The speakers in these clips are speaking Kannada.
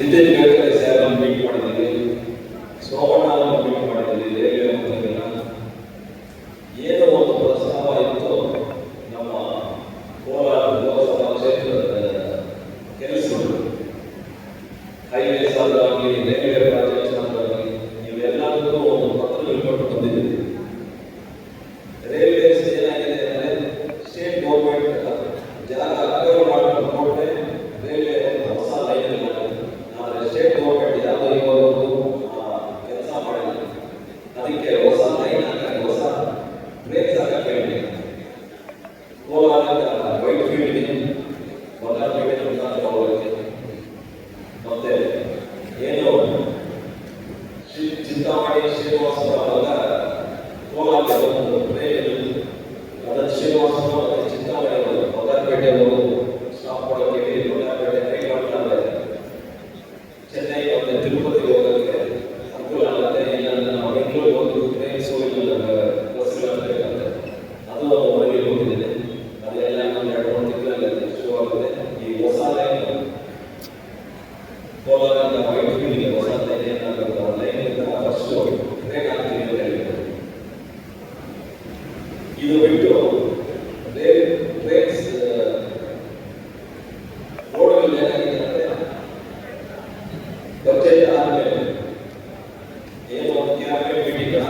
ನಿತಿನ್ ಗಡ್ಕರಿ ಸರ್ ಮೀಟ್ ಮಾಡಿದ್ದೀವಿ ಸೋಮಣ್ಣ ಮೀಟ್ ಮಾಡಿದ್ದೀವಿ ರೇಲ್ವೆ ಒಂದು ಪ್ರಸ್ತಾವ preencher o.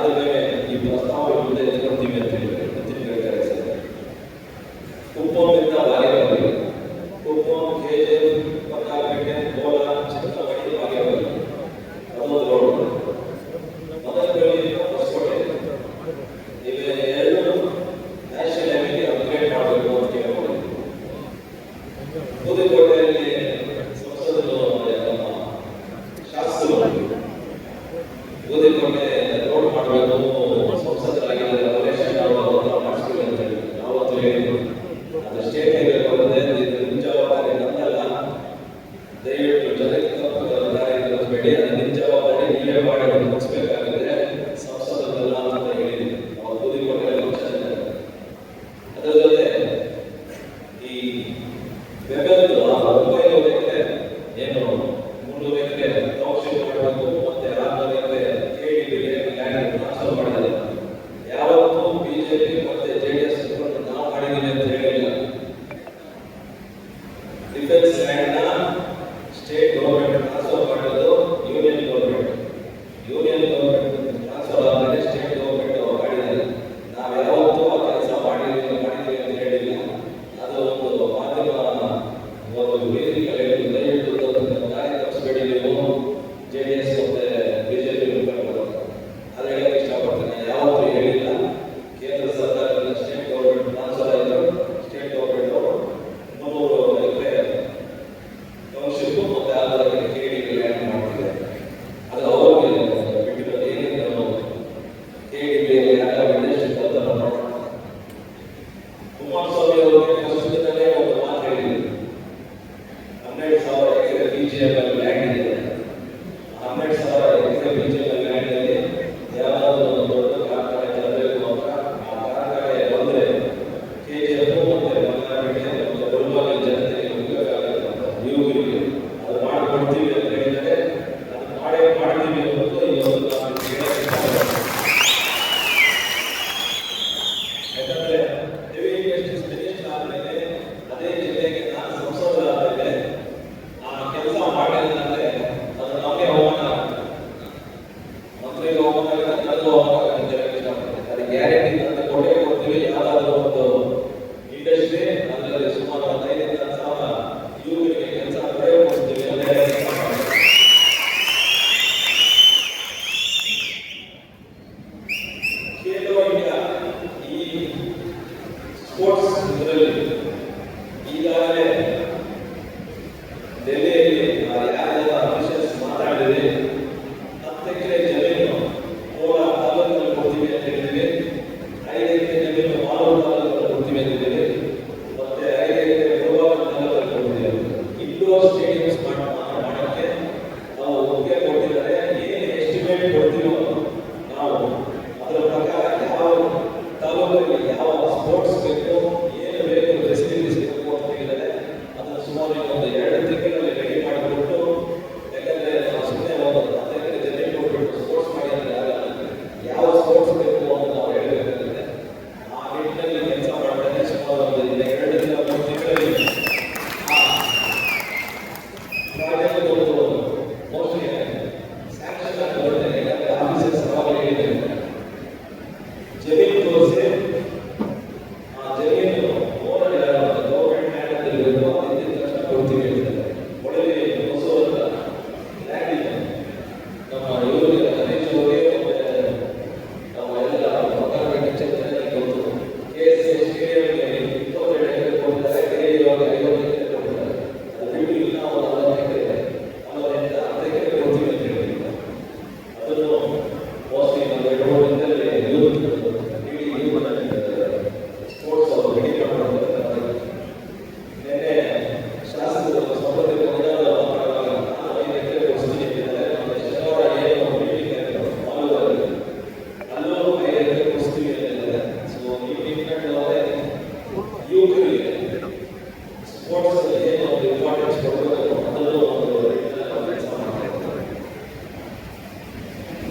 ಆದರೆ ಈ ಪ್ರಸ್ತಾವ ಮುಂದೆ ಎತ್ಕೊಳ್ತೀವಿ ಅಂತ ಹೇಳಿದ್ರು. ಸಂದರ್ಭದಲ್ಲಿ ಈಗಾಗಲೇ ಡೆಲ್ಲಿಯಲ್ಲಿ ಯಾರೆಲ್ಲ ಅಫಿಷಿಯಲ್ಸ್ ಮಾತಾಡಿದೆ ಕೊಡ್ತೀವಿ ಅಂತ ಹೇಳಿದ್ವಿ ಐದು ಎಕರೆ ಜಮೀನು ಮಾಲೂರು ಕೊಡ್ತೀವಿ ಅಂತ ಹೇಳಿದ್ವಿ ಮತ್ತೆ ಐದು ಎಕರೆ ಕೋಲಾರ ತಾಲೂಕಲ್ಲಿ ಕೊಡ್ತೀವಿ. ಸ್ಟೇಡಿಯಂ ಸ್ಮಾರ್ಟ್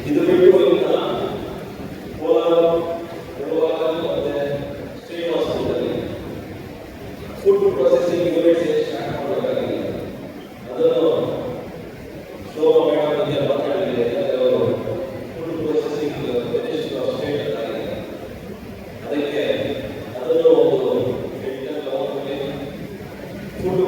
ಇದು ಬಿಟ್ಟುಗಳಿಂದ ಕೋಲಾರ ಮುಳುವಾಗ ಮತ್ತು ಇದೆ ಫುಡ್ ಪ್ರೊಸೆಸಿಂಗ್ ಯೂನಿಟ್ಸ್ ಸ್ಟಾರ್ಟ್ ಮಾಡಬೇಕಾಗಿ ಅದನ್ನು ಶೋಭ ಮೇಡಮ್ ಮಾತಾಡಿದೆ ಅವರು ಫುಡ್ ಪ್ರೊಸೆಸಿಂಗ್ ಮಿನಿಸ್ಟರ್ ಅದಕ್ಕೆ ಅದನ್ನು ಒಂದು ಇಂಟರ್ ಫುಡ್